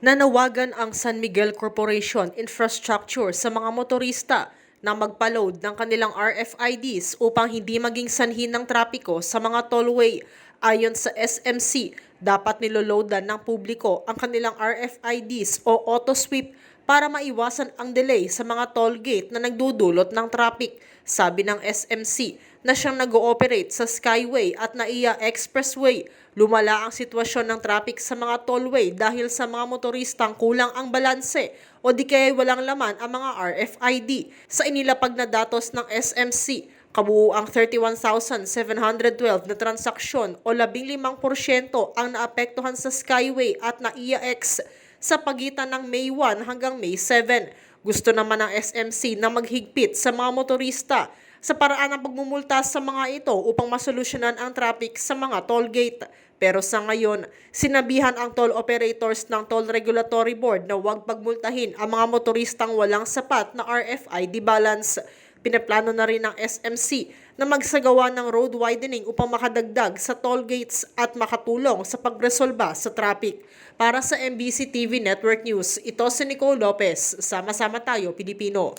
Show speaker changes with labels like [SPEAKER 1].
[SPEAKER 1] Nanawagan ang San Miguel Corporation Infrastructure sa mga motorista na magpa-load ng kanilang RFIDs upang hindi maging sanhi ng trapiko sa mga tollway. Ayon sa SMC, dapat niloloadan ng publiko ang kanilang RFIDs o auto-sweep para maiwasan ang delay sa mga toll gate na nagdudulot ng traffic. Sabi ng SMC na siyang nag-ooperate sa Skyway at NAIA Expressway. Lumala ang sitwasyon ng traffic sa mga tollway dahil sa mga motoristang kulang ang balanse o di kaya walang laman ang mga RFID. Sa inilapag na datos ng SMC, kabuuang 31,712 na transaksyon o 15% ang naapektuhan sa Skyway at NAIA X sa pagitan ng May 1 hanggang May 7. Gusto naman ng SMC na maghigpit sa mga motorista sa paraan ng pagmumulta sa mga ito upang masolusyonan ang traffic sa mga toll gate. Pero sa ngayon, sinabihan ang toll operators ng Toll Regulatory Board na huwag pagmultahin ang mga motoristang walang sapat na RFID balance. Pinaplano na rin ng SMC na magsagawa ng road widening upang makadagdag sa toll gates at makatulong sa pagresolba sa traffic. Para sa MBC TV Network News, ito si Nicole Lopez. Sama-sama tayo, Pilipino.